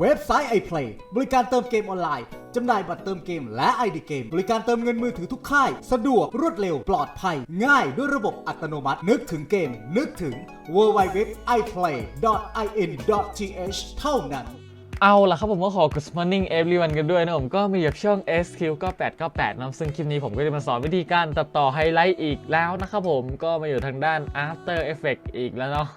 เว็บไซต์ iPlay บริการเติมเกมออนไลน์ จำหน่ายบัตรเติมเกมและ ID เกม บริการเติมเงินมือถือทุกค่าย สะดวกรวดเร็วปลอดภัย ง่ายด้วยระบบอัตโนมัติ นึกถึงเกม นึกถึง www.iplay.in.th เท่านั้น เอาล่ะครับผมก็ขอ Good morning everyone กันด้วยนะผมก็มีจากช่อง SQ9898 นะซึ่งคลิปนี้ผมก็จะมาสอนวิธีการตัดต่อไฮไลท์อีกแล้วนะครับผมก็มาอยู่ทางด้าน After Effect อีกแล้วเนาะ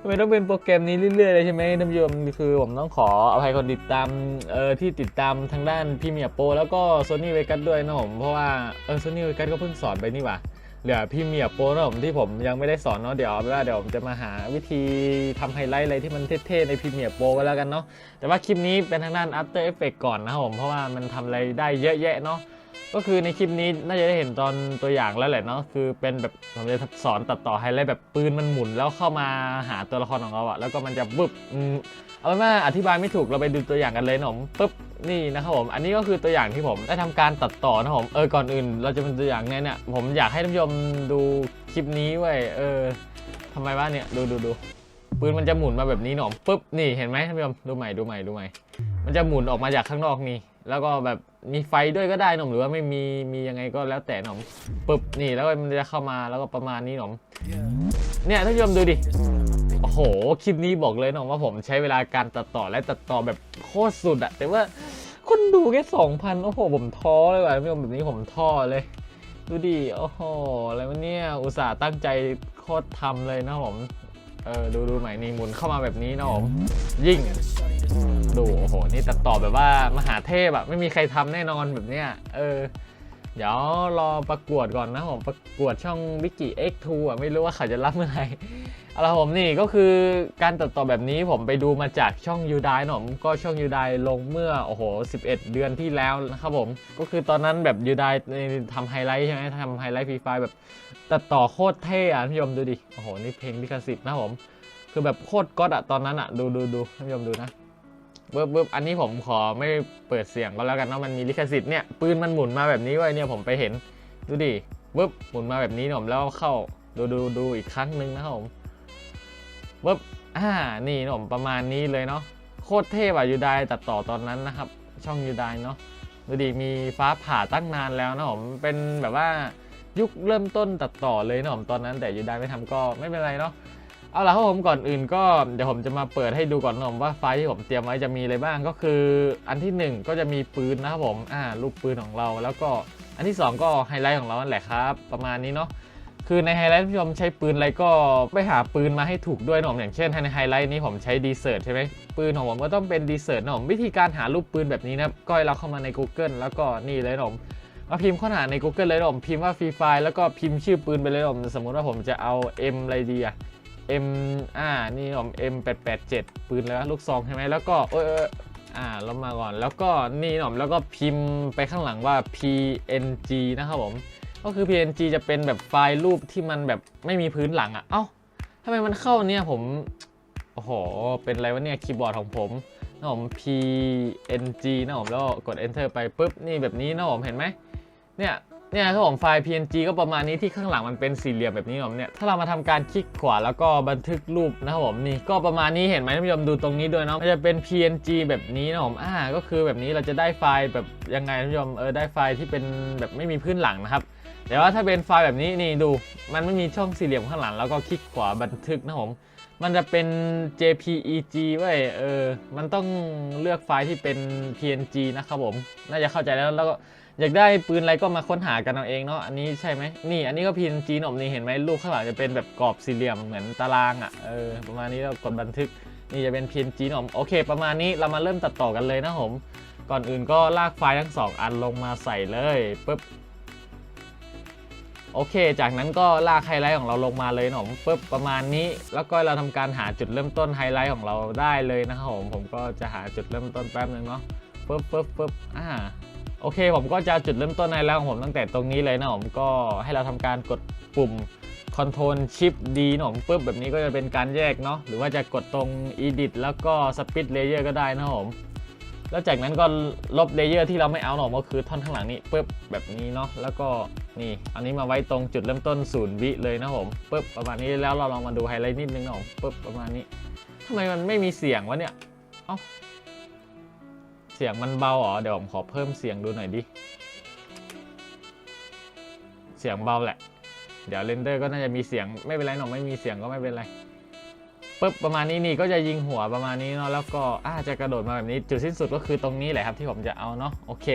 ทำไมต้องเป็นโปรแกรมนี้เรื่อยๆเลยใช่ไหมท่านผู้ชมคือผมต้องขออภัยคนติดตามเออที่ติดตามทางด้านพี่เมียโปแล้วก็ Sony Vegas ด้วยนะผมเพราะว่าเออ Sony Vegas ก็เพิ่งสอนไปนี่หว่า เหลือพี่เมียโปรนะผมที่ผมยังไม่ได้สอนเนาะเดี๋ยวเอาเป็นว่าเดี๋ยวผมจะมาหาวิธีทำไฮไลท์อะไรที่มันเท่ๆในพี่เมียโปรก็แล้วกันเนาะแต่ว่าคลิปนี้เป็นทางด้าน After Effects ก่อนนะครับผมเพราะว่ามันทำอะไรได้เยอะแยะเนาะก็คือในคลิปนี้น่าจะได้เห็นตอนตัวอย่างแล้วแหละเนาะคือเป็นแบบผมจะสอนตัดต่อไฮไลท์แบบปืนมันหมุนแล้วเข้ามาหาตัวละครของเราอะแล้วก็มันจะบึบ เอาเป็นว่าอธิบายไม่ถูกเราไปดูตัวอย่างกันเลยนะผมปึ๊บนี่นะครับผม อันนี้ก็คือตัวอย่างที่ผมได้ทำการตัดต่อนะผม เออ ก่อนอื่น เราจะเป็นตัวอย่างเนี่ยเนี่ย ผมอยากให้ท่านผู้ชมดูคลิปนี้ไว้เออทำไมวะเนี่ย ดูดูดูปืนมันจะหมุนมาแบบนี้หนอมปึ๊บ นี่เห็นไหมท่านผู้ชม ดูใหม่ดูใหม่ดูใหม่ มันจะหมุนออกมาจากข้างนอกนี่ แล้วก็แบบ มีไฟด้วยก็ได้หนอมหรือว่าไม่มีมียังไงก็แล้วแต่หนอมปึ๊บนี่แล้วมันจะเข้ามาแล้วก็ประมาณนี้หนอมเนี่ยท่านผู้ชมดูดิโอ้โหคลิปนี้บอกเลยหนอมว่าผมใช้เวลาการตัดต่อและตัดต่อแบบโคตรสุดอะแต่ว่าคนดูแค่สองพันโอ้โหผมท้อเลยว่ะท่านผู้ชมแบบนี้ผมท้อเลย ดูดิโอ้โหอะไรวะเนี่ยอุตส่าห์ตั้งใจโคตรทำเลยนะผม เออดูดูใหม่นี่หมุนเข้ามาแบบนี้นะผมยิ่ง ดูโอ้โห นี่ตัดต่อแบบว่ามหาเทพอะไม่มีใครทำแน่นอนแบบเนี้ยเออ เดี๋ยวรอประกวดก่อนนะผมประกวดช่องวิกิ X2 อะไม่รู้ว่าเขาจะรับเมื่อไหร่เอาละผมนี่ก็คือการตัดต่อแบบนี้ผมไปดูมาจากช่องยูไดนะผมก็ช่องยูไดลงเมื่อโอ้โห 11 เดือนที่แล้วนะครับผมก็คือตอนนั้นแบบยูไดทำไฮไลท์ใช่ไหมทำไฮไลท์ฟรีไฟแบบตัดต่อโคตรเท่อะท่านผู้ชมดูดิโอ้โหนี่เพลงลิขสิทธิ์นะผมคือแบบโคตรก๊อตอะตอนนั้นอะดูดูดูท่านผู้ชมดูนะ เบิบเบิบอันนี้ผมขอไม่เปิดเสียงก็แล้วกันเนาะมันมีลิขสิทธิ์เนี่ยปืนมันหมุนมาแบบนี้ไว้เนี่ยผมไปเห็นดูดิเบิบหมุนมาแบบนี้ผมแล้วเข้าดูดูดูอีกครั้งหนึ่งนะครับผมเบิบอ่านี่ผมประมาณนี้เลยเนาะโคตรเท่อะยูไดตัดต่อตอนนั้นนะครับ ช่องยูไดเนาะดูดิมีฟ้าผ่าตั้งนานแล้วนะผมเป็นแบบว่ายุคเริ่มต้นตัดต่อเลยนะผมตอนนั้นแต่ยูไดไม่ทำก็ไม่เป็นไรเนาะ เอาล่ะครับผมก่อนอื่นก็เดี๋ยวผมจะมาเปิดให้ดูก่อนนะผมว่าไฟที่ผมเตรียมไว้จะมีอะไรบ้างก็คือ อันที่หนึ่งก็จะมีปืนนะครับผมอ่าลูกปืนของเรา แล้วก็อันที่สองก็ไฮไลท์ของเรานั่นแหละครับ ประมาณนี้เนาะคือในไฮไลท์ที่ผมใช้ปืนอะไรก็ไปหาปืนมาให้ถูกด้วยนะผมอย่างเช่นในไฮไลท์นี้ผมใช้ดีเซอร์ใช่ไหมปืนของผมก็ต้องเป็นดีเซอร์นะผมวิธีการหารูปปืนแบบนี้นะก็ให้เราเข้ามาใน Google แล้วก็นี่เลยนะผมมาพิมพ์ค้นหาใน Google เลยนะผมพิมพ์ว่าฟรีไฟแล้วก็พิมพ์ชื่อปืนไปเลยนะผมสมมุติว่าผมจะเอา M อะไรดีอะ M อ่านี่ผม M 8 8 7ปืนแล้วลูกซองใช่ไหมแล้วก็เอออ่าเรามาก่อนแล้วก็นี่หน่อมแล้วก็พิมพ์ไปข้างหลังว่า PNG นะครับผมก็คือ PNG จะเป็นแบบไฟล์รูปที่มันแบบไม่มีพื้นหลังอะ่ะ เอ้าทำไมมันเข้าเนี่ยผม โอ้โห เป็นอะไรวะเนี่ยคีย์บอร์ดของผมนะผม PNG นะผมแล้วก็กด enter ไปปุ๊บ นี่แบบนี้นะผมเห็นไหมเนี่ย เนี่ยครับผมไฟล์ PNG ก็ประมาณนี้ที่ข้างหลังมันเป็นสี่เหลี่ยมแบบนี้ผมเนี่ยถ้าเรามาทำการคลิกขวาแล้วก็บันทึกรูปนะครับผมนี่ก็ประมาณนี้เห็นไหมท่านผู้ชมดูตรงนี้ด้วยเนาะมันจะเป็น PNG แบบนี้นะผมอ่าก็คือแบบนี้เราจะได้ไฟล์แบบยังไงท่านผู้ชมเออได้ไฟล์ที่เป็นแบบไม่มีพื้นหลังนะครับแต่ว่าถ้าเป็นไฟล์แบบนี้นี่ดู มันไม่มีช่องสี่เหลี่ยมข้างหลัง แล้วก็คลิกขวาบันทึกนะผมมันจะเป็น JPEG เว้ยเออ มันต้องเลือกไฟล์ที่เป็น PNG นะครับผม น่าจะเข้าใจแล้วแล้วก็ อยากได้ปืนอะไรก็มาค้นหากันเอาเองเนาะอันนี้ใช่ไหมนี่ อันนี้ก็ PNG หนอมนี่เห็นไหมรูปข้างหลังจะเป็นแบบกรอบสี่เหลี่ยมเหมือนตารางอะ่ะเออประมาณนี้เรากดบันทึกนี่จะเป็น PNG หนอมโอเค ประมาณนี้เรามาเริ่มตัดต่อกันเลยนะผมก่อนอื่นก็ลากไฟล์ทั้งสองอันลงมาใส่เลยปึ๊บโอเค จากนั้นก็ลากไฮไลท์ของเราลงมาเลยนะผมปุ๊บประมาณนี้ แล้วก็เราทำการหาจุดเริ่มต้นไฮไลท์ของเราได้เลยนะครับผมผมก็จะหาจุดเริ่มต้นแป๊บนึงเนาะปุ๊บปุ๊บปุ๊บอ่า โอเค ผมก็จะจุดเริ่มต้นไฮไลท์ของผมตั้งแต่ตรงนี้เลยนะผมก็ให้เราทำการกดปุ่ม Ctrl Shift D นะผมปุ๊บแบบนี้ก็จะเป็นการแยกเนาะหรือว่าจะกดตรง Edit แล้วก็ Split Layer ก็ได้นะผมแล้วจากนั้นก็ลบเลเยอร์ที่เราไม่เอาหนออกก็คือท่อนข้างหลังนี้ปึ๊บแบบนี้เนาะแล้วก็นี่อันนี้มาไว้ตรงจุดเริ่มต้นศูนย์วิเลยนะผมปึ๊บประมาณนี้แล้วเราลองมาดูไฮไลท์นิดนึงนะผมปึ๊บประมาณนี้ทำไมมันไม่มีเสียงวะเนี่ยเอ้า เสียงมันเบาเหรอเดี๋ยวผมขอเพิ่มเสียงดูหน่อยดิ เสียงเบาแหละ เดี๋ยวเรนเดอร์ก็น่าจะมีเสียงไม่เป็นไรหนอไม่มีเสียงก็ไม่เป็นไรปึ๊บประมาณนี้นี่ก็จะยิงหัวประมาณนี้เนาะแล้วก็อาจะกระโดดมาแบบนี้จุดสิ้นสุดก็คือตรงนี้แหละครับที่ผมจะเอาเนาะโอเค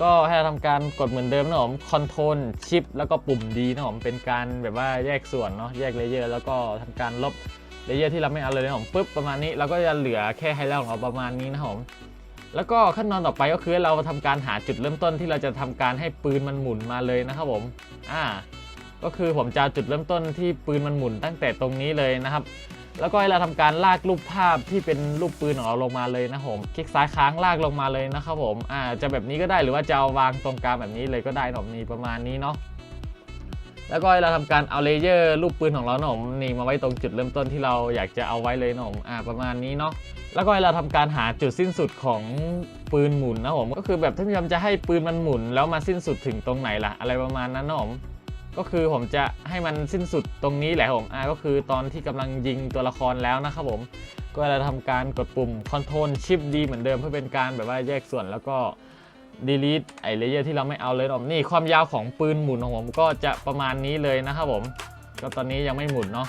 ก็ให้เราทำการกดเหมือนเดิมนะผมคอนโทรลชิปแล้วก็ปุ่มดีนะผมเป็นการแบบว่าแยกส่วนเนาะแยกเลเยอร์แล้วก็ทำการลบเลเยอร์ที่เราไม่เอาเลยนะผมปึ๊บประมาณนี้เราก็จะเหลือแค่ไฮไลท์ของเราประมาณนี้นะผม แล้วก็ขั้นตอนต่อไปก็คือเราทำการหาจุดเริ่มต้นที่เราจะทำการให้ปืนมันหมุนมาเลยนะครับผมอ่าก็คือผมจะจุดเริ่มต้นที่ปืนมันหมุนตั้งแต่ตรงนี้เลยนะครับ แล้วก็ให้เราทำการลากรูปภาพที่เป็นรูปปืนของเราลงมาเลยนะครับผมคลิกซ้ายค้างลากลงมาเลยนะครับผมอ่าจะแบบนี้ก็ได้หรือว่าจะเอาวางตรงกลางแบบนี้เลยก็ได้ผมนี่ประมาณนี้เนาะ แล้วก็เราทำการเอาเลเยอร์รูปปืนของเราหนะผมนี่มาไว้ตรงจุดเริ่มต้นที่เราอยากจะเอาไว้เลยนะผมอ่าประมาณนี้เนาะแล้วก็เราทำการหาจุดสิ้นสุดของปืนหมุนนะผมก็คือแบบท่านผู้ชมจะให้ปืนมันหมุน แล้วมาสิ้นสุดถึงตรงไหนล่ะ อะไรประมาณนั้นนะผมก็คือผมจะให้มันสิ้นสุดตรงนี้แหละผมอ่าก็คือตอนที่กำลังยิงตัวละครแล้วนะครับผมก็จะทำการกดปุ่ม Ctrl Shift D เหมือนเดิมเพื่อเป็นการแบบว่าแยกส่วนแล้วก็ delete ไอเลเยอร์ที่เราไม่เอาเลยนะผมนี่ความยาวของปืนหมุนของผมก็จะประมาณนี้เลยนะครับผม ก็ตอนนี้ยังไม่หมุนเนาะ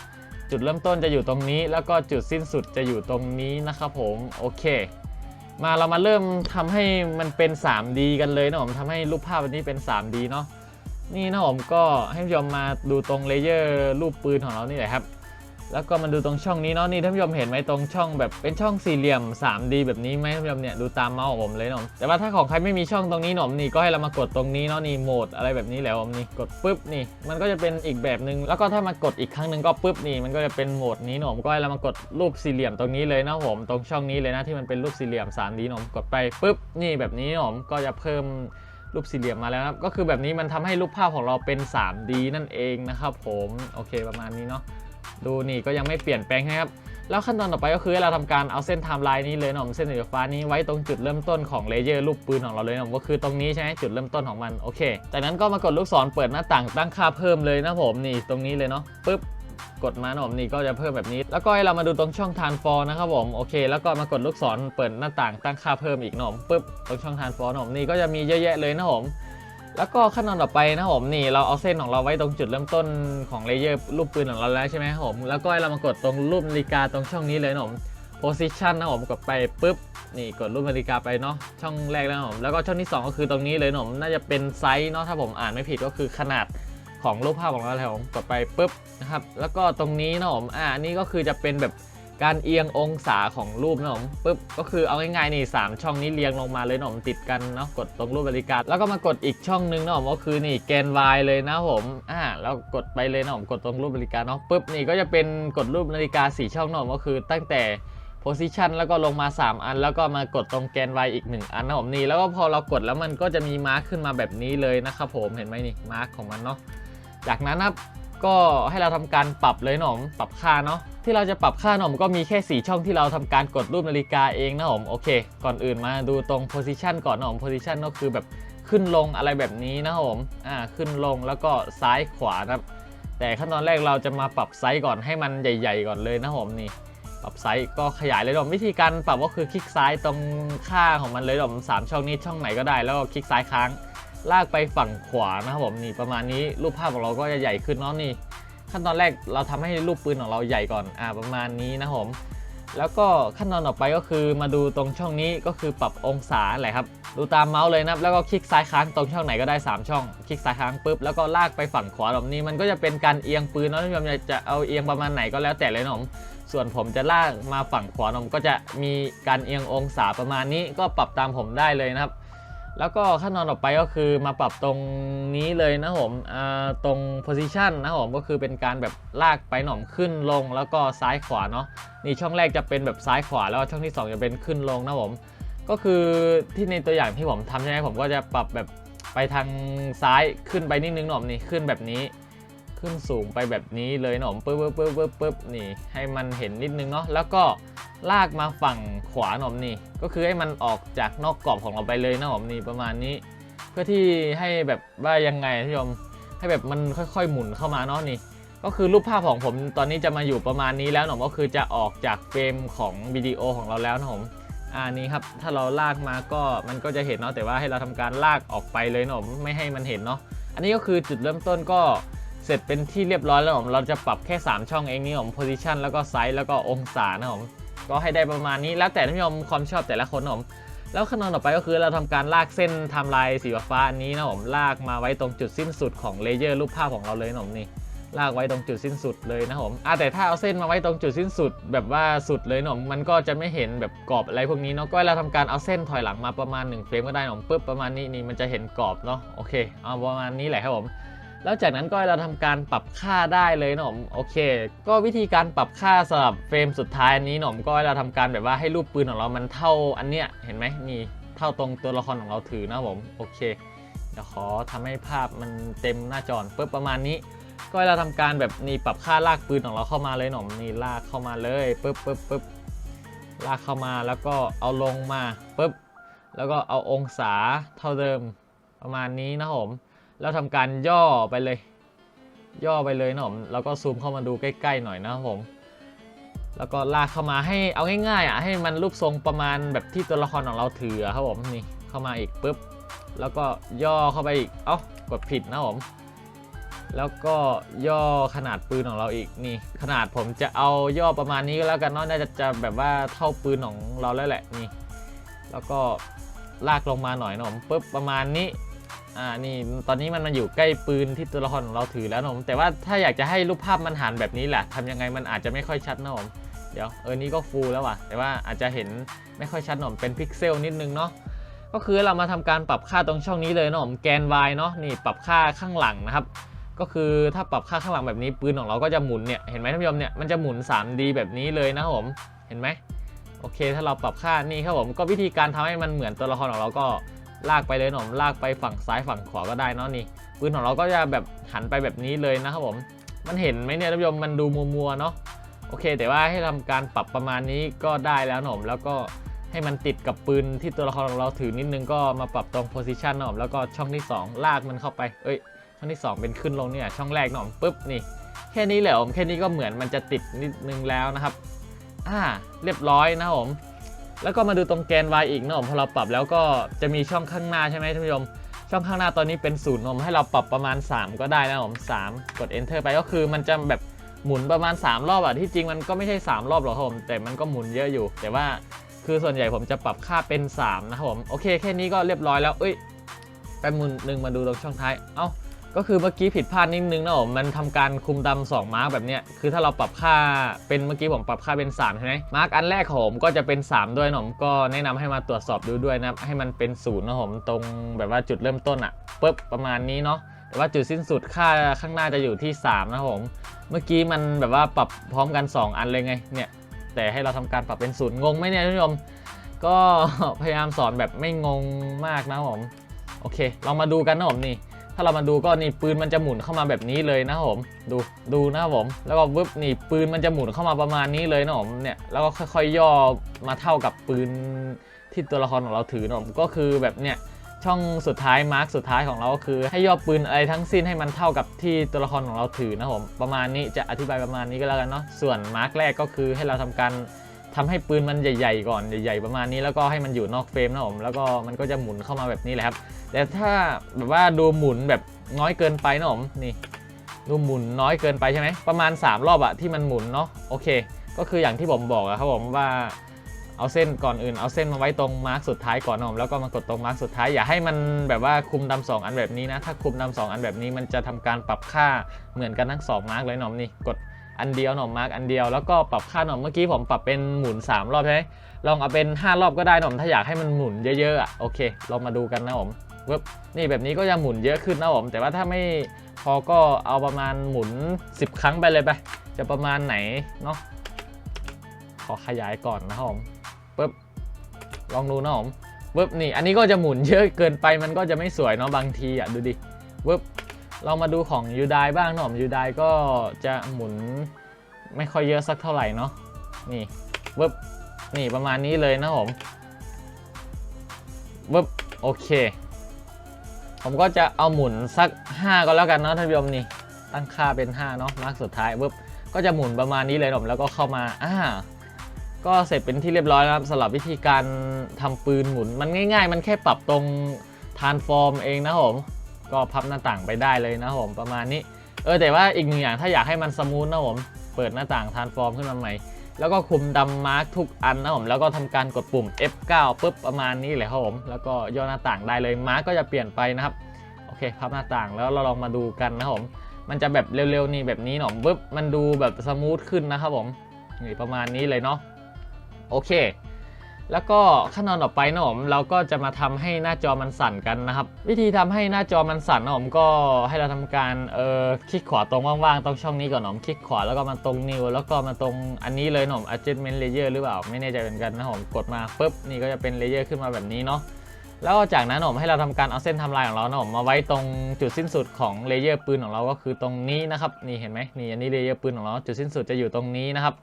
จุดเริ่มต้นจะอยู่ตรงนี้ แล้วก็จุดสิ้นสุดจะอยู่ตรงนี้นะครับผมโอเค มาเรามาเริ่มทำให้มันเป็น 3D กันเลยนะผมทำให้รูปภาพอันนี้เป็น 3D เนาะนี่นะผมก็ให้ผู้ชมมาดูตรงเลเยอร์รูปปืนของเรานี่แหละครับ แล้วก็มาดูตรงช่องนี้เนาะนี่ท่านผู้ชมเห็นไหมตรงช่องแบบเป็นช่องสี่เหลี่ยม 3D แบบนี้ไหมท่านผู้ชมเนี่ยดูตามเมาส์ของผมเลยหนะผมแต่ว่าถ้าของใครไม่มีช่องตรงนี้หนอมนี่ก็ให้เรามากดตรงนี้เนาะนี่โหมดอะไรแบบนี้แล้วผมนี่กดปุ๊บนี่มันก็จะเป็นอีกแบบหนึ่งแล้วก็ถ้ามากดอีกครั้งหนึ่งก็ปุ๊บนี่มันก็จะเป็นโหมดนี้หนอมก็ให้เรามากดรูปสี่เหลี่ยมตรงนี้เลยนะผมตรงช่องนี้เลยนะที่มันเป็นรูปสี่เหลี่ยม 3D หนอมกดไปปุ๊บนี่แบบนี้หนอมก็จะเพิ่มรูปสี่เหลี่ยมมาแล้วครับก็คือแบบนี้มันทำให้รูปภาพของเราเป็น 3D นั่นเองนะครับผมโอเคประมาณนี้เนาะ ดูนี่ก็ยังไม่เปลี่ยนแปลงให้ครับแล้วขั้นตอนต่อไปก็คือให้เราทำการเอาเส้นไทม์ไลน์นี้เลยนะผมเส้นสีฟ้านี้ไว้ตรงจุดเริ่มต้นของเลเยอร์รูปปืนของเราเลยนะผมก็คือตรงนี้ใช่ไหมจุดเริ่มต้นของมันโอเคจากนั้นก็มากดลูกศรเปิดหน้าต่างตั้งค่าเพิ่มเลยนะผมนี่ตรงนี้เลยเนาะปึ๊บกดมาหนะผมนี่ก็จะเพิ่มแบบนี้ แล้วก็ให้เรามาดูตรงช่องทานฟอร์นะครับผมโอเค แล้วก็มากดลูกศรเปิดหน้าต่างตั้งค่าเพิ่มอีกนะผมปึ๊บตรงช่องทานฟอร์นะผมนี่ก็จะมีเยอะแยะเลยนะผม แล้วก็ขั้นตอนต่อไปนะผมนี่เราเอาเส้นของเราไว้ตรงจุดเริ่มต้นของเลเยอร์รูปปืนของเราแล้วใช่ไหมครับผมแล้วก็ให้เรามากดตรงรูปนาฬิกาตรงช่องนี้เลยนะผม position นะผมกดไปปุ๊บนี่กดรูปนาฬิกาไปเนาะช่องแรกแล้วผมแล้วก็ช่องที่ 2 ก็คือตรงนี้เลยนะผมน่าจะเป็นไซส์เนาะถ้าผมอ่านไม่ผิดก็คือขนาดของรูปภาพของเราแล้วผมกดไปปุ๊บนะครับแล้วก็ตรงนี้นะผมอ่านนี้ก็คือจะเป็นแบบ การเอียงองศาของรูปนะผมปุ๊บก็คือเอาง่ายๆนี่สามช่องนี้เรียงลงมาเลยนะผมติดกันเนาะกดตรงรูปนาฬิกาแล้วก็มากดอีกช่องนึงนะผมก็คือนี่แกน y เลยนะผมอ่าแล้วกดไปเลยนะผมกดตรงรูปนาฬิกาเนาะปุ๊บนี่ก็จะเป็นกดรูปนาฬิกาสี่ช่องนะผมก็คือตั้งแต่ position แล้วก็ลงมา 3 อัน แล้วก็มากดตรงแกน y อีก 1 อันนะผมนี่แล้วก็พอเรากดแล้วมันก็จะมีมาร์คขึ้นมาแบบนี้เลยนะครับผมเห็นไหมนี่มาร์คของมันเนาะจากนั้นนะครับ ก็ให้เราทำการปรับเลยหนะผมปรับค่าเนาะที่เราจะปรับค่าหนะผมก็มีแค่ 4 ช่องที่เราทำการกดรูปนาฬิกาเองนะผมโอเค ก่อนอื่นมาดูตรง position ก่อนนะผม position ก็คือแบบขึ้นลงอะไรแบบนี้นะผมอ่าขึ้นลงแล้วก็ซ้ายขวานะครับ แต่ขั้นตอนแรกเราจะมาปรับไซส์ก่อนให้มันใหญ่ ๆ ก่อนเลยนะผมนี่ปรับไซส์ก็ขยายเลยผมวิธีการปรับก็คือคลิกซ้ายตรงค่าของมันเลยผมสามช่องนี้ช่องไหนก็ได้แล้วก็คลิกซ้ายค้าง ลากไปฝั่งขวานะครับผมนี่ประมาณนี้รูปภาพของเราก็จะใหญ่ขึ้นเนาะนี่ ขั้นตอนแรกเราทำให้รูปปืนของเราใหญ่ก่อนอ่าประมาณนี้นะครับผมแล้วก็ขั้นตอนต่อไปก็คือมาดูตรงช่องนี้ก็คือปรับองศาแหละครับ ดูตามเมาส์เลยนะครับแล้วก็คลิกซ้ายค้างตรงช่องไหนก็ได้ 3 ช่อง คลิกซ้ายค้างปุ๊บแล้วก็ลากไปฝั่งขวาแบบนี้ มันก็จะเป็นการเอียงปืนเนาะท่านผู้ชมจะเอาเอียงประมาณไหนก็แล้วแต่เลยนะผมส่วนผมจะลากมาฝั่งขวาผมก็จะมีการเอียงองศาประมาณนี้ก็ปรับตามผมได้เลยนะครับ แล้วก็ขั้นตอนต่อไปก็คือมาปรับตรงนี้เลยนะผมตรง position นะผมก็คือเป็นการแบบลากไปหน่อมขึ้นลงแล้วก็ซ้ายขวาเนาะนี่ช่องแรกจะเป็นแบบซ้ายขวาแล้วช่องที่ 2 จะเป็นขึ้นลงนะผมก็คือที่ในตัวอย่างที่ผมทำใช่ไหมผมก็จะปรับแบบไปทางซ้ายขึ้นไปนิดนึงหน่อมนี่ขึ้นแบบนี้ ขึ้นสูงไปแบบนี้เลยน่อมปึ๊บปึ๊บปึ๊บปึ๊บปึ๊บนี่ ให้มันเห็นนิดนึงเนาะแล้วก็ลากมาฝั่งขวาหน่อมนี่ ก็คือให้มันออกจากนอกกรอบของเราไปเลยนะหน่อมนี่ประมาณนี้ เพื่อที่ให้แบบว่ายังไงท่านผู้ชมให้แบบมันค่อยๆหมุนเข้ามาเนาะนี่ ก็คือรูปภาพของผมตอนนี้จะมาอยู่ประมาณนี้แล้วหน่อมก็คือจะออกจากเฟรมของวิดีโอของเราแล้วนะผมอ่านี้ครับถ้าเราลากมาก็มันก็จะเห็นเนาะแต่ว่าให้เราทำการลากออกไปเลยนะผมไม่ให้มันเห็นเนาะอันนี้ก็คือจุดเริ่มต้นก็ เสร็จเป็นที่เรียบร้อยแล้วผมเราจะปรับแค่ 3 ช่องเองนี่ผม position แล้วก็ไซส์แล้วก็องศานะผมก็ให้ได้ประมาณนี้แล้วแต่ท่านผู้ชมความชอบแต่ละคนนะผมแล้วขั้นตอนต่อไปก็คือเราทำการลากเส้นทม์ไลน์สีฟ้าอันนี้นะผมลากมาไว้ตรงจุดสิ้นสุดของเลเยอร์รูปภาพของเราเลยนะผมนี่ลากไว้ตรงจุดสิ้นสุดเลยนะผมอะแต่ถ้าเอาเส้นมาไว้ตรงจุดสิ้นสุด แบบว่าสุดเลยนะผมมันก็จะไม่เห็นแบบกรอบอะไรพวกนี้เนาะก็เราทำการเอาเส้นถอยหลังมาประมาณ1เฟรมก็ได้นะผมปึ๊บประมาณนี้นี่มันจะเห็นกรอบเนาะโอเคเอาประมาณนี้แหละครับผม แล้วจากนั้นก็เราทำการปรับค่าได้เลยนะผมโอเค ก็วิธีการปรับค่าสำหรับเฟรมสุดท้ายอันนี้หนอมก็เราทำการแบบว่าให้รูปปืนของเรามันเท่าอันเนี้ยเห็นไหมนี่เท่าตรงตัวละครของเราถือนะผมโอเคเดี๋ยวขอทำให้ภาพมันเต็มหน้าจอปุ๊บประมาณนี้ ก็เราทำการแบบนี่ปรับค่าลากปืนของเราเข้ามาเลยหนอมนี่ลากเข้ามาเลยปุ๊บปุ๊บปุ๊บลากเข้ามาแล้วก็เอาลงมาปุ๊บแล้วก็เอาองศาเท่าเดิมประมาณนี้นะผม แล้วทำการย่อไปเลย ย่อไปเลยนะผมแล้วก็ซูมเข้ามาดูใกล้ๆหน่อยนะครับผม แล้วก็ลากเข้ามาให้เอาง่ายๆอะให้มันรูปทรงประมาณแบบที่ตัวละครของเราถือครับผมนี่เข้ามาอีกปุ๊บแล้วก็ย่อเข้าไปอีกเอ้ากดผิดนะผมแล้วก็ย่อขนาดปืนของเราอีกนี่ ขนาดผมจะเอาย่อประมาณนี้ก็แล้วกันเนาะน่าจะจะแบบว่าเท่าปืนของเราแล้วแหละนี่ แล้วก็ลากลงมาหน่อยนะผมปุ๊บประมาณนี้ อ่านี่ตอนนี้มันมาอยู่ใกล้ปืนที่ตัวละครของเราถือแล้วนะผมแต่ว่าถ้าอยากจะให้รูปภาพมันหันแบบนี้แหละทำยังไงมันอาจจะไม่ค่อยชัดนะผมเดี๋ยวเออนี่ก็ฟูลแล้วว่ะ แต่ว่าอาจจะเห็นไม่ค่อยชัดหน่อยเป็นพิกเซลนิดนึงเนาะก็คือเรามาทำการปรับค่าตรงช่องนี้เลยเนาะผมแกน y เนาะนี่ปรับค่าข้างหลังนะครับ ก็คือถ้าปรับค่าข้างหลังแบบนี้ปืนของเราก็จะหมุนเนี่ยเห็นไหมท่านผู้ชมเนี่ยมันจะหมุน 3D แบบนี้เลยนะผมเห็นไหมโอเค ถ้าเราปรับค่านี่ครับผมก็วิธีการทำให้มันเหมือนตัวละครของเราก็ ลากไปเลยหนอมลากไปฝั่งซ้ายฝั่งขวาก็ได้เนาะนี่ปืนของเราก็จะแบบหันไปแบบนี้เลยนะครับผม มันเห็นไหมเนี่ยท่านผู้ชมมันดูมัวๆเนาะโอเค แต่ว่าให้ทำการปรับประมาณนี้ก็ได้แล้วหนอมแล้วก็ให้มันติดกับปืนที่ตัวละครของเราถือนิดนึงก็มาปรับตรงโพซิชันหนอมแล้วก็ช่องที่ 2 ลากมันเข้าไปเอ้ยช่องที่ 2 เป็นขึ้นลงเนี่ยช่องแรกหนอมปุ๊บนี่แค่นี้แหละผมแค่นี้ก็เหมือนมันจะติดนิดนึงแล้วนะครับ อ่า เรียบร้อยนะผม แล้วก็มาดูตรงแกน y อีกนะผมพอเราปรับแล้วก็จะมีช่องข้างหน้าใช่ไหมท่านผู้ชมช่องข้างหน้าตอนนี้เป็นศูนย์นมให้เราปรับประมาณ 3 ก็ได้นะผม3กด enter ไปก็คือมันจะแบบหมุนประมาณ 3 รอบอะที่จริงมันก็ไม่ใช่ 3 รอบหรอกครับผมแต่มันก็หมุนเยอะอยู่ แต่ว่าคือส่วนใหญ่ผมจะปรับค่าเป็น 3 นะครับผมโอเคแค่นี้ก็เรียบร้อยแล้วเอ้ยแป๊บนึงหนึ่งมาดูตรงช่องท้ายเอ้า ก็คือเมื่อกี้ผิดพลาดนิดนึงนะผมมันทำการคุมดำสองมาร์กแบบเนี้ยคือถ้าเราปรับค่าเป็นเมื่อกี้ผมปรับค่าเป็น 3 ใช่ไหมมาร์กอันแรกของผมก็จะเป็น 3 ด้วยนะผมก็แนะนำให้มาตรวจสอบดูด้วยนะให้มันเป็นศูนย์นะผมตรงแบบว่าจุดเริ่มต้นอะปุ๊บประมาณนี้เนาะแต่ว่าจุดสิ้นสุดค่าข้างหน้าจะอยู่ที่ 3 นะผมเมื่อกี้มันแบบว่าปรับพร้อมกัน 2 อันเลยไงเนี่ยแต่ให้เราทำการปรับเป็นศูนย์งงไหมเนี่ยท่านผู้ชมก็พยายามสอนแบบไม่งงมากนะผมโอเคลองมาดูกันนะผมนี่ ถ้าเรามาดูก็นี่ปืนมันจะหมุนเข้ามาแบบนี้เลยนะครับผมดูดูนะครับผมแล้วก็วึบนี่ปืนมันจะหมุนเข้ามาประมาณนี้เลยนะผมเนี่ยแล้วก็ค่อยๆย่อมาเท่ากับปืนที่ตัวละครของเราถือนะผมก็คือแบบเนี่ยช่องสุดท้ายมาร์กสุดท้ายของเราก็คือ ให้ย่อปืนอะไรทั้งสิ้นให้มันเท่ากับที่ตัวละครของเราถือนะผมประมาณนี้จะอธิบายประมาณนี้ก็แล้วกันเนาะส่วนมาร์กแรกก็คือให้เราทำการ ทำให้ปืนมันใหญ่ๆก่อนใหญ่ๆประมาณนี้แล้วก็ให้มันอยู่นอกเฟรมนะผมแล้วก็มันก็จะหมุนเข้ามาแบบนี้แหละครับ แต่ถ้าแบบว่าดูหมุนแบบน้อยเกินไปนะผมนี่ดูหมุนน้อยเกินไปใช่ไหมประมาณ 3 รอบอะที่มันหมุนเนาะโอเค ก็คืออย่างที่ผมบอกอะครับผมว่าเอาเส้นก่อนอื่นเอาเส้นมาไว้ตรงมาร์กสุดท้ายก่อนนะผมแล้วก็มากดตรงมาร์กสุดท้ายอย่าให้มันแบบว่าคุมดำสองอันแบบนี้นะถ้าคุมดำสองอันแบบนี้มันจะทำการปรับค่าเหมือนกันทั้งสองมาร์กเลยหนอมนี่กด อันเดียวหนอมมาร์กอันเดียวแล้วก็ปรับค่าหนอมเมื่อกี้ผมปรับเป็นหมุน 3 รอบใช่ไหมลองเอาเป็น 5 รอบก็ได้หนอมถ้าอยากให้มันหมุนเยอะๆอะโอเคลองมาดูกันนะผมเว็บนี่แบบนี้ก็จะหมุนเยอะขึ้นนะผมแต่ว่าถ้าไม่พอก็เอาประมาณหมุน 10 ครั้งไปเลยไปจะประมาณไหนเนาะขอขยายก่อนนะผมปึ๊บลองดูนะผมปึ๊บนี่อันนี้ก็จะหมุนเยอะเกินไปมันก็จะไม่สวยเนาะบางทีอะดูดิปึ๊บ เรามาดูของยูไดบ้างนะผมยูไดก็จะหมุนไม่ค่อยเยอะสักเท่าไหร่เนาะนี่ปึ๊บนี่ประมาณนี้เลยนะผมปึ๊บโอเค ผมก็จะเอาหมุนสัก 5 ก็แล้วกันเนาะท่านผู้ชมนี่ตั้งค่าเป็น 5 เนาะมาร์กสุดท้ายปึ๊บก็จะหมุนประมาณนี้เลยผมแล้วก็เข้ามาอ่าก็เสร็จเป็นที่เรียบร้อยแล้วครับสำหรับวิธีการทำปืนหมุนมันง่าย ๆ มันแค่ปรับตรงทานฟอร์มเองนะผม ก็พับหน้าต่างไปได้เลยนะผมประมาณนี้ เออแต่ว่าอีกหนึ่งอย่างถ้าอยากให้มันสมูทนะผมเปิดหน้าต่างทานฟอร์มขึ้นมาใหม่ แล้วก็คุมดำมาร์กทุกอันนะผมแล้วก็ทำการกดปุ่ม F9 ปุ๊บประมาณนี้เลยครับผมแล้วก็ย่อหน้าต่างได้เลยมาร์กก็จะเปลี่ยนไปนะครับโอเค พับหน้าต่างแล้วเราลองมาดูกันนะครับผมมันจะแบบเร็วๆนี่แบบนี้หนอมปุ๊บมันดูแบบสมูทขึ้นนะครับผมนี่ประมาณนี้เลยเนาะโอเค แล้วก็ขั้นตอนต่อไปนะผมเราก็จะมาทำให้หน้าจอมันสั่นกันนะครับ วิธีทำให้หน้าจอมันสั่นนะผมก็ให้เราทำการเอ่อคลิกขวาตรงว่างๆตรงช่องนี้ก่อนนะผมคลิกขวาแล้วก็มาตรงนิวแล้วก็มาตรงอันนี้เลยนะผม adjustment layer หรือเปล่าไม่แน่ใจเหมือนกันนะผมกดมาปุ๊บนี่ก็จะเป็นเลเยอร์ขึ้นมาแบบนี้เนาะแล้วจากนั้นนะผมให้เราทำการเอาเส้นไทำลายของเรานะผมมาไว้ตรงจุดสิ้นสุดของเลเยอร์ปืนของเราก็คือตรงนี้นะครับนี่เห็นไหมนี่อันนี้เลเยอร์ปืนของเราจุดสิ้นสุดจะอยู่ตรงนี้นะครับ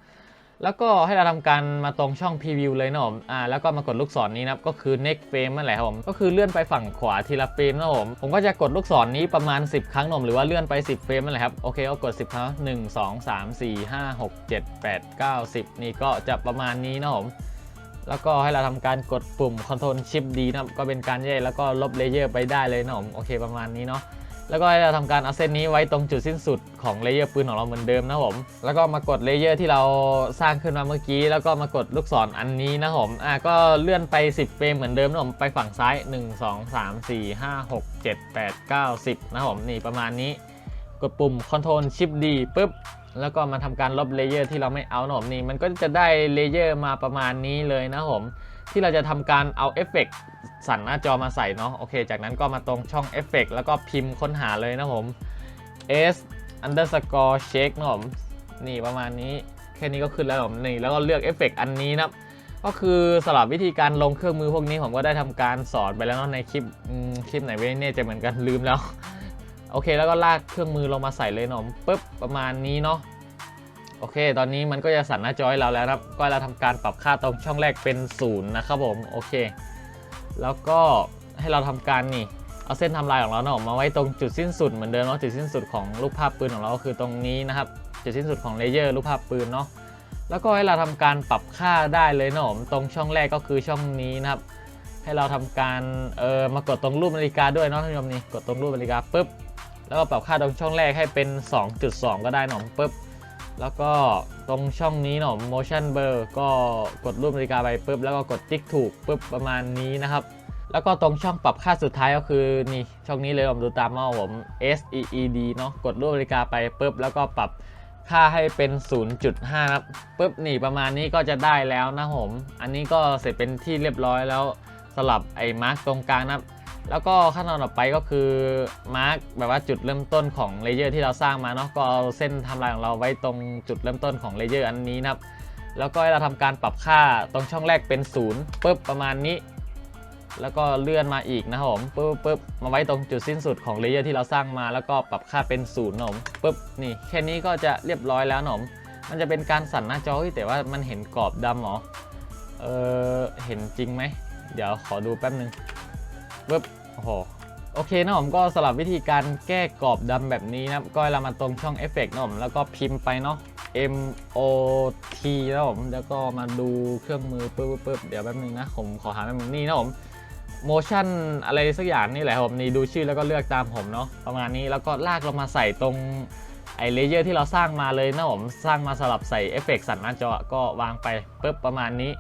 แล้วก็ให้เราทำการมาตรงช่อง preview เลยนะผม อ่า แล้วก็มากดลูกศรนี้นะครับ ก็คือ next frame นั่นแหละครับผม ก็คือเลื่อนไปฝั่งขวาทีละเฟรมนะผม ผมก็จะกดลูกศรนี้ประมาณ 10 ครั้งนะผมหรือว่าเลื่อนไป 10 เฟรมนั่นแหละครับ โอเคก็กด 10 ครั้ง 1 2 3 4 5 6 7 8 9 10 นี่ก็จะประมาณนี้นะผม แล้วก็ให้เราทำการกดปุ่ม Ctrl Shift D นะครับ ก็เป็นการแยกแล้วก็ลบเลเยอร์ไปได้เลยนะผม โอเคประมาณนี้เนาะ แล้วก็ให้เราทำการเอาเส้นนี้ไว้ตรงจุดสิ้นสุดของเลเยอร์ปืนของเราเหมือนเดิมนะผม แล้วก็มากดเลเยอร์ที่เราสร้างขึ้นมาเมื่อกี้ แล้วก็มากดลูกศรอันนี้นะผมอะก็เลื่อนไป 10 เฟรมเหมือนเดิมนะผมไปฝั่งซ้าย 1 2 3 4 5 6 7 8 9 10 นะผมนี่ประมาณนี้ กดปุ่ม Ctrl Shift D ปุ๊บแล้วก็มาทำการลบเลเยอร์ที่เราไม่เอานะผมนี่มันก็จะได้เลเยอร์มาประมาณนี้เลยนะผม ที่เราจะทำการเอาเอฟเฟกต์สั่นหน้าจอมาใส่เนาะโอเค จากนั้นก็มาตรงช่องเอฟเฟกต์แล้วก็พิมพ์ค้นหาเลยนะผม s underscore check นะผมนี่ประมาณนี้แค่นี้ก็ขึ้นแล้วผมนี่แล้วก็เลือกเอฟเฟกต์อันนี้นะก็คือสำหรับวิธีการลงเครื่องมือพวกนี้ผมก็ได้ทำการสอนไปแล้วเนาะในคลิปคลิปไหนไม่แน่ใจเหมือนกันลืมแล้ว โอเคแล้วก็ลากเครื่องมือลงมาใส่เลยเนาะปุ๊บประมาณนี้เนาะ โอเค ตอนนี้มันก็จะสั่นหน้าจอให้เราแล้วนะครับ ก็เราทำการปรับค่าตรงช่องแรกเป็นศูนย์นะครับผม โอเค แล้วก็ให้เราทำการนี่ เอาเส้นทำลายของเราเนาะมาไว้ตรงจุดสิ้นสุดเหมือนเดิมเนาะ จุดสิ้นสุดของรูปภาพปืนของเราก็คือตรงนี้นะครับ จุดสิ้นสุดของเลเยอร์รูปภาพปืนเนาะ แล้วก็ให้เราทำการปรับค่าได้เลยเนาะตรงช่องแรกก็คือช่องนี้นะครับ ให้เราทำการเออมากดตรงรูปนาฬิกาด้วยเนาะท่านผู้ชมนี่ กดตรงรูปนาฬิกาปุ๊บ แล้วก็ปรับค่าตรงช่องแรกให้เป็น 2.2 ก็ได้เนาะปุ๊บ แล้วก็ตรงช่องนี้เนาะ motion blur ก็กดรูปนาฬิกาไปปุ๊บแล้วก็กดติ๊กถูกปุ๊บประมาณนี้นะครับ แล้วก็ตรงช่องปรับค่าสุดท้ายก็คือนี่ช่องนี้เลยผมดูตามมาผม S E E D เนาะกดรูปนาฬิกาไปปุ๊บแล้วก็ปรับค่าให้เป็น 0.5ครับปุ๊บนี่ประมาณนี้ก็จะได้แล้วนะผม อันนี้ก็เสร็จเป็นที่เรียบร้อยแล้วสลับไอ้มาร์กตรงกลางนะครับ แล้วก็ขั้นตอนต่อไปก็คือมาร์กแบบว่าจุดเริ่มต้นของเลเยอร์ที่เราสร้างมาเนาะก็เอาเส้นทำลายของเราไว้ตรงจุดเริ่มต้นของเลเยอร์อันนี้นะครับ แล้วก็ให้เราทำการปรับค่าตรงช่องแรกเป็นศูนย์ปุ๊บประมาณนี้ แล้วก็เลื่อนมาอีกนะครับผมปุ๊บปุ๊บมาไว้ตรงจุดสิ้นสุดของเลเยอร์ที่เราสร้างมา แล้วก็ปรับค่าเป็นศูนย์นมปุ๊บนี่แค่นี้ก็จะเรียบร้อยแล้วนมมันจะเป็นการสั่นหน้าจอแต่ว่ามันเห็นกรอบดำเหรอเออเห็นจริงไหมเดี๋ยวขอดูแป๊บนึง ปุ๊บโอ้โหโอเคนะผมก็สลับวิธีการแก้กรอบดำแบบนี้นะครับก็ให้เรามาตรงช่องเอฟเฟกต์นะผมแล้วก็พิมพ์ไปเนาะ M O T นะผมแล้วก็มาดูเครื่องมือปึ๊บปึ๊บปึ๊บเดี๋ยวแป๊บนึงนะผมขอหาแป๊บนึงนี่นะผม motion อะไรสักอย่างนี่แหละครับผมนี่ดูชื่อแล้วก็เลือกตามผมเนาะประมาณนี้แล้วก็ลากลงมาใส่ตรงไอเลเยอร์ที่เราสร้างมาเลยนะผมสร้างมาสลับใส่เอฟเฟกต์สั่นหน้าจอก็วางไปปึ๊บประมาณนี้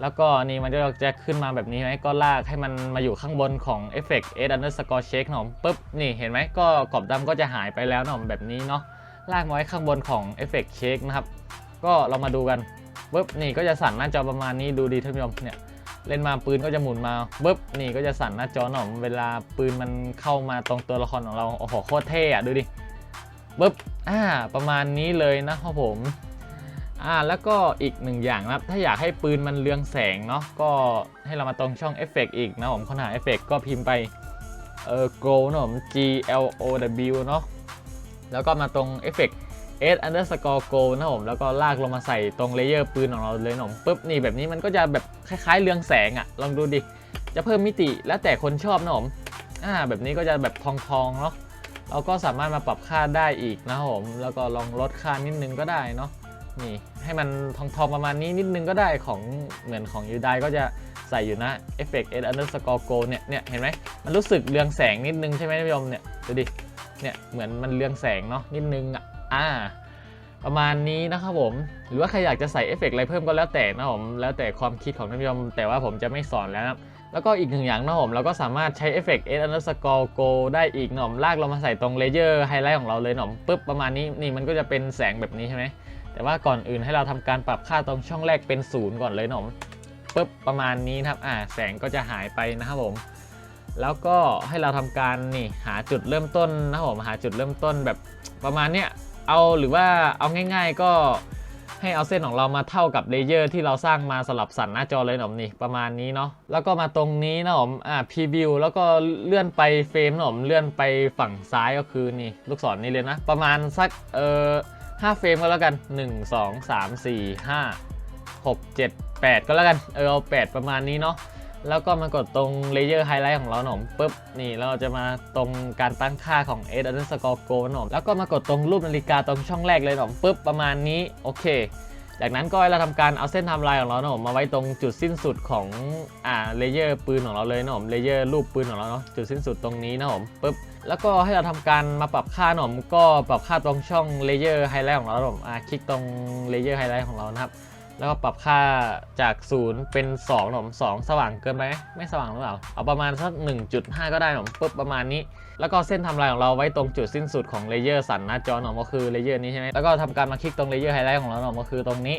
แล้วก็นี่มันก็จะขึ้นมาแบบนี้ไหมก็ลากให้มันมาอยู่ข้างบนของ Effect S underscore shake หนอมปุ๊บนี่เห็นไหมก็กรอบดำก็จะหายไปแล้วหนอมแบบนี้เนาะลากมาไว้ข้างบนของ Effect shake นะครับ ก็เรามาดูกันปุ๊บนี่ก็จะสั่นหน้าจอประมาณนี้ดูดีท่านผู้ชมเนี่ยเล่นมาปืนก็จะหมุนมาปุ๊บนี่ก็จะสั่นหน้าจอหนอมเวลาปืนมันเข้ามาตรงตัวละครของเราโอ้โหโคตรเท่อะดูดิปุ๊บอ่าประมาณนี้เลยนะครับผม อ่าแล้วก็อีกหนึ่งอย่างนะครับ ถ้าอยากให้ปืนมันเรืองแสงเนาะก็ให้เรามาตรงช่องเอฟเฟกอีกนะผมค้นหาเอฟเฟกก็พิมพ์ไปเออ glow นะผม G L O W เนาะแล้วก็มาตรงเอฟเฟก s underscore go นะผมแล้วก็ลากลงมาใส่ตรงเลเยอร์ปืนของเราเลยนะผมปุ๊บนี่แบบนี้มันก็จะแบบคล้ายๆเรืองแสงอะลองดูดิ จะเพิ่มมิติแล้วแต่คนชอบนะผมอ่าแบบนี้ก็จะแบบทองๆเนาะเราก็สามารถมาปรับค่าได้อีกนะผมแล้วก็ลองลดค่านิดนึงก็ได้เนาะนี่ ให้มันทองๆประมาณนี้นิดนึงก็ได้ของเหมือนของยูไดก็จะใส่อยู่นะ effect s underscore go เนี่ยเนี่ยเห็นไหมมันรู้สึกเรืองแสงนิดนึงใช่ไหมท่านผู้ชมเนี่ยดูดิเนี่ยเหมือนมันเรืองแสงเนาะนิดนึงอะอ่าประมาณนี้นะครับผม หรือว่าใครอยากจะใส่เอฟเฟกต์อะไรเพิ่มก็แล้วแต่นะผมแล้วแต่ความคิดของท่านผู้ชมแต่ว่าผมจะไม่สอนแล้วนะแล้วก็อีกหนึ่งอย่างนะผมเราก็สามารถใช้เอฟเฟกต์ S underscore go ได้อีกหน่อมลากเรามาใส่ตรงเลเยอร์ไฮไลท์ของเราเลยหน่อมปุ๊บประมาณนี้นี่มันก็จะเป็นแสงแบบนี้ใช่ไหม แต่ว่าก่อนอื่นให้เราทำการปรับค่าตรงช่องแรกเป็นศูนย์ก่อนเลยหน่อมปุ๊บประมาณนี้นะครับอ่าแสงก็จะหายไปนะครับผมแล้วก็ให้เราทำการนี่หาจุดเริ่มต้นนะครับผมหาจุดเริ่มต้นแบบประมาณเนี้ยเอาหรือว่าเอาง่าย ๆ ก็ให้เอาเส้นของเรามาเท่ากับเลเยอร์ที่เราสร้างมาสลับสันหน้าจอเลยหนอมนี่ประมาณนี้เนาะแล้วก็มาตรงนี้นะผมอ่าพรีวิวแล้วก็เลื่อนไปเฟรมหนะผมเลื่อนไปฝั่งซ้ายก็คือนี่ลูกศรนี่เลยนะ ประมาณสักเอ่อ ห้าเฟรมก็แล้วกัน 1 2 3 4 5 6 7 8 ก็แล้วกัน เออเอา8ประมาณนี้เนาะแล้วก็มากดตรงเลเยอร์ไฮไลท์ของเราหนอมปุ๊บนี่เราจะมาตรงการตั้งค่าของ S underscore go หนอมแล้วก็มากดตรงรูปนาฬิกาตรงช่องแรกเลยหนอมปุ๊บประมาณนี้โอเค จากนั้นก็เราทำการเอาเส้นไทม์ไลน์ของเราหนอมมาไว้ตรงจุดสิ้นสุดของอ่าเลเยอร์ปืนของเราเลยหนอมเลเยอร์รูปปืนของเราเนาะจุดสิ้นสุดตรงนี้นะผมปุ๊บแล้วก็ให้เราทำการมาปรับค่าหน่อมก็ปรับค่าตรงช่องเลเยอร์ไฮไลท์ของเราหนอมอ่าคลิกตรงเลเยอร์ไฮไลท์ของเรานะครับ แล้วก็ปรับค่าจาก 0 เป็น 2 หน่อม 2 สว่างเกินไปไหมไม่สว่างหรือเปล่า เอาประมาณสัก 1.5 ก็ได้หน่อมปุ๊บประมาณนี้ แล้วก็เส้นทำลายของเราไว้ตรงจุดสิ้นสุดของเลเยอร์สันหน้าจอหน่อมก็คือเลเยอร์นี้ใช่ไหมแล้วก็ทำการมาคลิกตรงเลเยอร์ไฮไลท์ของเราหน่อมก็คือตรงนี้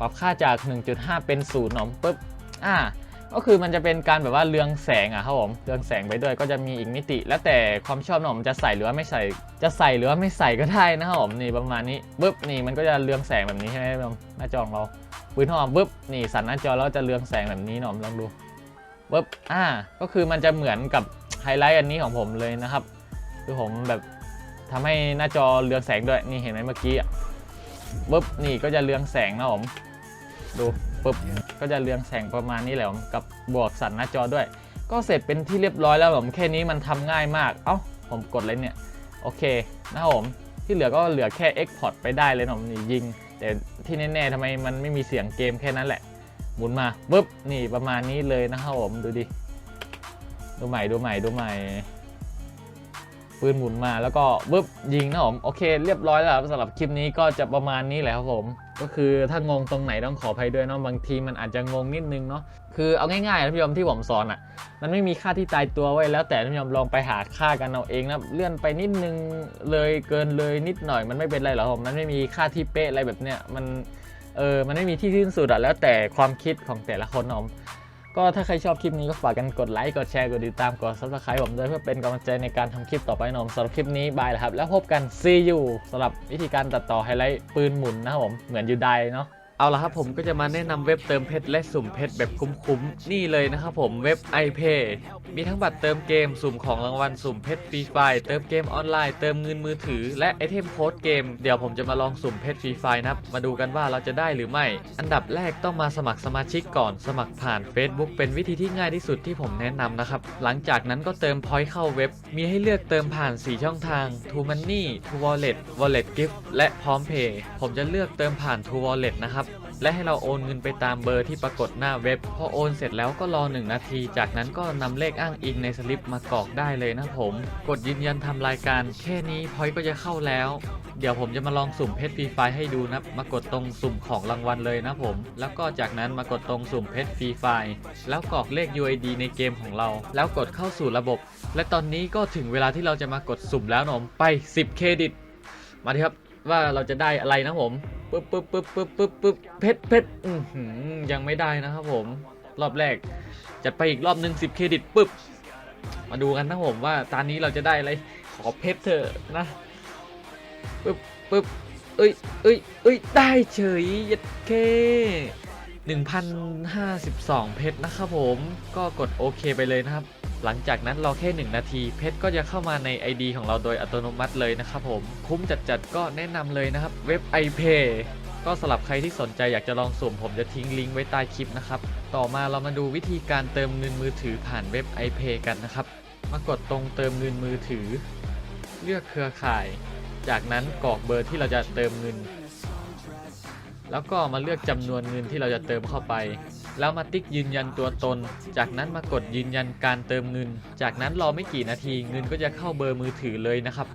ปรับค่าจาก 1.5 เป็น 0 หน่อมปุ๊บอ่า ก็คือมันจะเป็นการแบบว่าเรืองแสงอะครับผมเรืองแสงไปด้วยก็จะมีอีกมิติ แล้วแต่ความชอบหนอมจะใส่หรือว่าไม่ใส่ จะใส่หรือว่าไม่ใส่ก็ได้นะครับผมนี่ประมาณนี้ปุ๊บนี่มันก็จะเรืองแสงแบบนี้ใช่ไหมครับผมหน้าจอของเราปืนหอมปุ๊บนี่สันหน้าจอแล้วจะเรืองแสงแบบนี้หนอมลองดูปุ๊บอ่าก็คือมันจะเหมือนกับไฮไลท์อันนี้ของผมเลยนะครับ คือผมแบบทำให้หน้าจอเรืองแสงด้วยนี่เห็นไหมเมื่อกี้อะปุ๊บนี่ก็จะเรืองแสงนะผมดู ปุ๊บก็จะเรืองแสงประมาณนี้แหละผมกับบวกสันหน้าจอด้วย ก็เสร็จเป็นที่เรียบร้อยแล้วผมแค่นี้มันทำง่ายมาก เอ้าผมกดเลยเนี่ย โอเคนะครับผมที่เหลือก็เหลือแค่ Export ไปได้เลยผมนี่ยิง แต่ที่แน่ๆทำไมมันไม่มีเสียงเกมแค่นั้นแหละหมุนมาปุ๊บนี่ประมาณนี้เลยนะครับผมดูดิดูใหม่ดูใหม่ดูใหม่ปืนหมุนมาแล้วก็ปุ๊บยิงนะผมโอเคเรียบร้อยแล้วสำหรับคลิปนี้ก็จะประมาณนี้แหละครับผม ก็คือถ้างงตรงไหนต้องขออภัยด้วยเนาะบางทีมันอาจจะงงนิดนึงเนาะคือเอาง่ายๆนะพี่ยมที่ผมสอนอะ่ะ มันไม่มีค่าที่ตายตัวไว้แล้วแต่ท่านผู้ชมลองไปหาค่ากันเอาเองนะเลื่อนไปนิดนึงเลยเกินเลยนิดหน่อยมันไม่เป็นไรหรอกผมมันไม่มีค่าที่เป๊ะอะไรแบบเนี้ยมันเออมันไม่มีที่สิ้นสุดอะแล้วแต่ความคิดของแต่ละคนนะผม ก็ถ้าใครชอบคลิปนี้ก็ฝากกันกดไลค์กดแชร์กดติดตามกด subscribe ผมด้วยเพื่อเป็นกำลังใจในการทำคลิปต่อไปนะผมสำหรับคลิปนี้บายแล้วครับ แล้วพบกัน see you สำหรับวิธีการตัดต่อไฮไลท์ปืนหมุนนะครับผมเหมือนยูไดเนาะ เอาละครับผมก็จะมาแนะนำเว็บเติมเพชรและสุ่มเพชรแบบคุ้มๆนี่เลยนะครับผมเว็บ iPay มีทั้งบัตรเติมเกมสุ่มของรางวัลสุ่มเพชรฟรีไฟล์เติมเกมออนไลน์เติมเงินมือถือ และไอเทมโค้ดเกมเดี๋ยวผมจะมาลองสุ่มเพชรฟรีไฟล์นะครับมาดูกันว่าเราจะได้หรือไม่ อันดับแรกต้องมาสมัครสมาชิกก่อนสมัครผ่าน Facebook เป็นวิธีที่ง่ายที่สุดที่ผมแนะนำนะครับหลังจากนั้นก็เติมพอยต์เข้าเว็บ มีให้เลือกเติมผ่าน 4 ช่องทาง True Money True Wallet Wallet Gift และพร้อมเพย์ผมจะเลือกเติมผ่าน True Wallet นะครับ และให้เราโอนเงินไปตามเบอร์ที่ปรากฏหน้าเว็บ พอโอนเสร็จแล้วก็รอ 1 นาที จากนั้นก็นำเลขอ้างอิงในสลิปมากรอกได้เลยนะผม กดยืนยันทำรายการ แค่นี้พอยต์ก็จะเข้าแล้ว เดี๋ยวผมจะมาลองสุ่มเพชรฟรีไฟล์ให้ดูนะ มากดตรงสุ่มของรางวัลเลยนะผม แล้วก็จากนั้นมากดตรงสุ่มเพชรฟรีไฟล์แล้วกรอกเลข UID ในเกมของเรา แล้วกดเข้าสู่ระบบ และตอนนี้ก็ถึงเวลาที่เราจะมากดสุ่มแล้วนะผมไป 10 เครดิต มาดิครับว่าเราจะได้อะไรนะผม ปึ๊บปึ๊บปึ๊บปึ๊บปึ๊บปึ๊บเพชรเพชรยังไม่ได้นะครับผม รอบแรก จัดไปอีกรอบหนึ่ง10เครดิตปึ๊บ มาดูกันนะผมว่าตอนนี้เราจะได้อะไร ขอเพชรเถอะนะปึ๊บปึ๊บเอ้ยเอ้ยเอ้ยได้เฉยยัดเค1,052 เพชรนะครับผม ก็กดโอเคไปเลยนะครับ หลังจากนั้นรอแค่ 1 นาที เพชรก็จะเข้ามาใน ID ของเราโดยอัตโนมัติเลยนะครับผม คุ้มจัดๆก็แนะนำเลยนะครับ เว็บ iPay ก็สำหรับใครที่สนใจอยากจะลองสุ่มผมจะทิ้งลิงก์ไว้ใต้คลิปนะครับ ต่อมาเรามาดูวิธีการเติมเงินมือถือผ่านเว็บ iPay กันนะครับ มากดตรงเติมเงินมือถือ เลือกเครือข่าย จากนั้นกรอกเบอร์ที่เราจะเติมเงิน แล้วก็มาเลือกจำนวนเงินที่เราจะเติมเข้าไป แล้วมาติ๊กยืนยันตัวตน จากนั้นมากดยืนยันการเติมเงิน จากนั้นรอไม่กี่นาทีเงินก็จะเข้าเบอร์มือถือเลยนะครับ